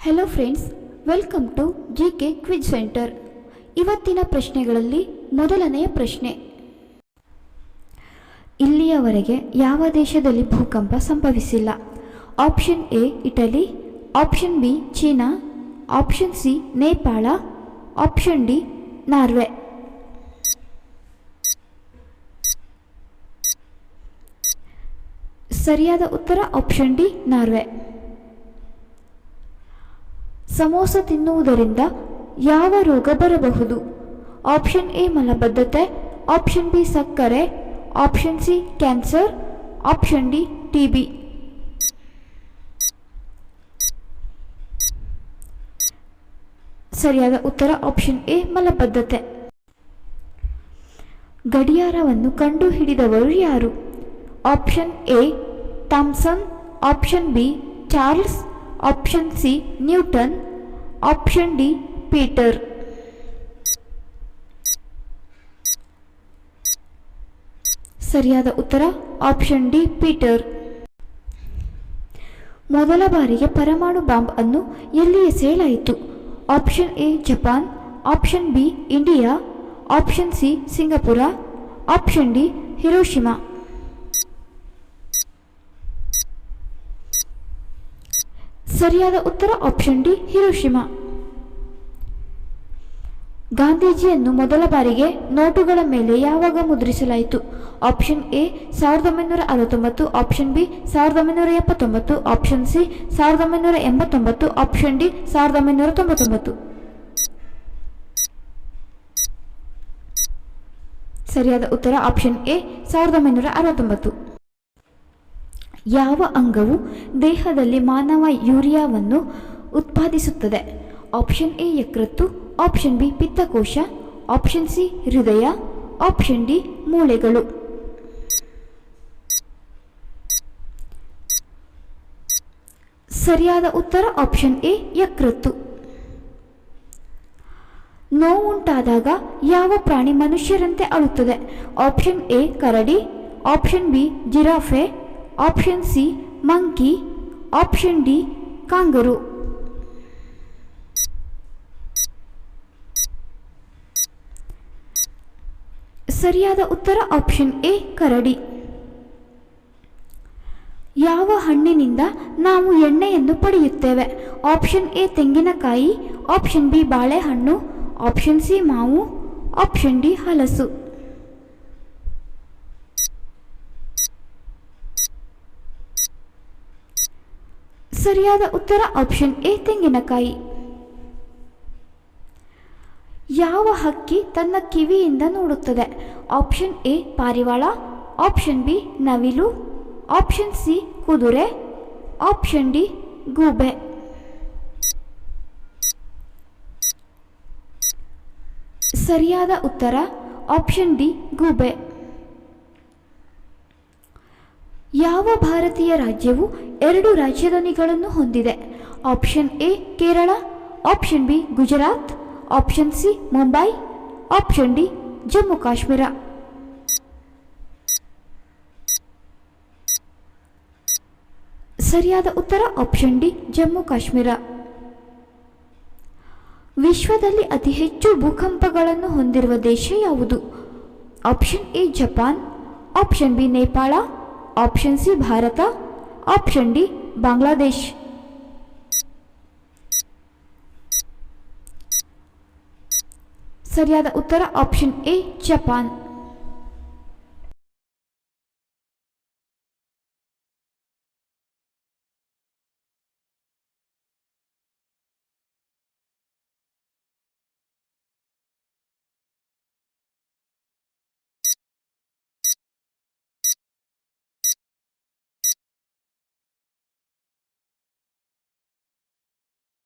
Hello friends welcome to G K quiz centre ಇವತ್ತಿನ ಪ್ರಶ್ನೆಗಳಲ್ಲಿ ಮೊದಲನೆಯ ಪ್ರಶ್ನೆ. ಇಲ್ಲಿಯವರೆಗೆ ಯಾವ ದೇಶದಲ್ಲಿ ಭೂಕಂಪ ಸಂಭವಿಸಿಲ್ಲ? Option A Italy option B China option C Nepal option D Norway ಸರಿಯಾದ ಉತ್ತರ ಆಪ್ಷನ್ ಡಿ ನಾರ್ವೆ ಸಮೋಸ ತಿನ್ನುವುದರಿಂದ ಯಾವ ರೋಗ ಬರಬಹುದು? ಆಪ್ಷನ್ ಎ ಮಲಬದ್ಧತೆ ಆಪ್ಷನ್ ಬಿ ಸಕ್ಕರೆ option C cancer option D T B ಸರಿಯಾದ ಉತ್ತರ ಆಪ್ಷನ್ ಎ ಮಲಬದ್ಧತೆ. ಗಡಿಯಾರವನ್ನು ಕಂಡುಹಿಡಿದವರು ಯಾರು? Option A Thomson option B Charles option C Newton option D Peter ಸರಿಯಾದ ಉತ್ತರ ಆಪ್ಷನ್ ಡಿ ಪೀಟರ್ ಮೊದಲ ಬಾರಿಗೆ ಪರಮಾಣು ಬಾಂಬ್ ಅನ್ನು ಎಲ್ಲಿ ಎಸೆಯಲಾಯಿತು option A Japan option B India option C Singapore option D Hiroshima ಸರಿಯಾದ ಉತ್ತರ ಆಪ್ಷನ್ ಡಿ ಹಿರೋಶಿಮಾ ಗಾಂಧೀಜಿಯನ್ನು ಮೊದಲ ಬಾರಿಗೆ ನೋಟುಗಳ ಮೇಲೆ ಯಾವಾಗ ಮುದ್ರಿಸಲಾಯಿತು? ಆಪ್ಷನ್ ಎ, ಸಾವಿರದ ಒಂಬೈನೂರ ಅರವತ್ತೊಂಬತ್ತು ಆಪ್ಷನ್ ಬಿ, ಸಾವಿರದ ಒಂಬೈನೂರ ಎಪ್ಪತ್ತೊಂಬತ್ತು ಆಪ್ಷನ್ ಸಿ, ಸಾವಿರದ ಒಂಬೈನೂರ ಎಂಬತ್ತೊಂಬತ್ತು ಆಪ್ಷನ್ ಡಿ, ಸಾವಿರದ ಒಂಬೈನೂರ ತೊಂಬತ್ತೊಂಬತ್ತು. ಸರಿಯಾದ ಉತ್ತರ ಆಪ್ಷನ್ ಎ, ಸಾವಿರದ ಒಂಬೈನೂರ ಅರವತ್ತೊಂಬತ್ತು. ಯಾವ ಅಂಗವು ದೇಹದಲ್ಲಿ ಮಾನವ ಯೂರಿಯಾವನ್ನು ಉತ್ಪಾದಿಸುತ್ತದೆ? ಆಪ್ಷನ್ ಎ, ಯಕೃತ್ತು. ಆಪ್ಷನ್ ಬಿ, ಪಿತ್ತಕೋಶ. ಆಪ್ಷನ್ ಸಿ, ಹೃದಯ. ಆಪ್ಷನ್ ಡಿ, ಮೂಳೆಗಳು. ಸರಿಯಾದ ಉತ್ತರ ಆಪ್ಷನ್ ಎ, ಯಕೃತ್ತು. ನೋವುಂಟಾದಾಗ ಯಾವ ಪ್ರಾಣಿ ಮನುಷ್ಯರಂತೆ ಅಳುತ್ತದೆ? Option A, Karadi. Option B, giraffe. Option C monkey option D kangaroo ಸರಿಯಾದ ಉತ್ತರ ಆಪ್ಷನ್ ಎ ಕರಡಿ. ಯಾವ ಹಣ್ಣಿನಿಂದ ನಾವು ಎಣ್ಣೆಯನ್ನು ಪಡೆಯುತ್ತೇವೆ? ಆಪ್ಷನ್ ಎ ತೆಂಗಿನಕಾಯಿ. ಆಪ್ಷನ್ ಬಿ ಬಾಳೆಹಣ್ಣು. ಆಪ್ಷನ್ ಸಿ ಮಾವು. ಆಪ್ಷನ್ ಡಿ ಹಲಸು. ಸರಿಯಾದ ಉತ್ತರ ಆಪ್ಷನ್ ಎ, ತೆಂಗಿನಕಾಯಿ. ಯಾವ ಹಕ್ಕಿ ತನ್ನ ಕಿವಿಯಿಂದ ನೋಡುತ್ತದೆ? ಆಪ್ಷನ್ ಎ, ಪಾರಿವಾಳ. ಆಪ್ಷನ್ ಬಿ, ನವಿಲು. ಆಪ್ಷನ್ ಸಿ, ಕುದುರೆ. ಆಪ್ಷನ್ ಡಿ, ಗೂಬೆ. ಸರಿಯಾದ ಉತ್ತರ ಆಪ್ಷನ್ ಡಿ, ಗೂಬೆ. ಭಾರತೀಯ ರಾಜ್ಯವು ಎರಡು ರಾಜಧಾನಿಗಳನ್ನು ಹೊಂದಿದೆ. Option A Kerala option B Gujarat option C Mumbai option D Jammu Kashmir ಸರಿಯಾದ ಉತ್ತರ ಆಪ್ಷನ್ ಡಿ ಜಮ್ಮು ಕಾಶ್ಮೀರ ವಿಶ್ವದಲ್ಲಿ ಅತಿ ಹೆಚ್ಚು ಭೂಕಂಪಗಳನ್ನು ಹೊಂದಿರುವ ದೇಶ ಯಾವುದು? Option A Japan option B Nepal option C Bharat option D Bangladesh ಸರಿಯಾದ ಉತ್ತರ ಆಪ್ಷನ್ ಎ ಜಪಾನ್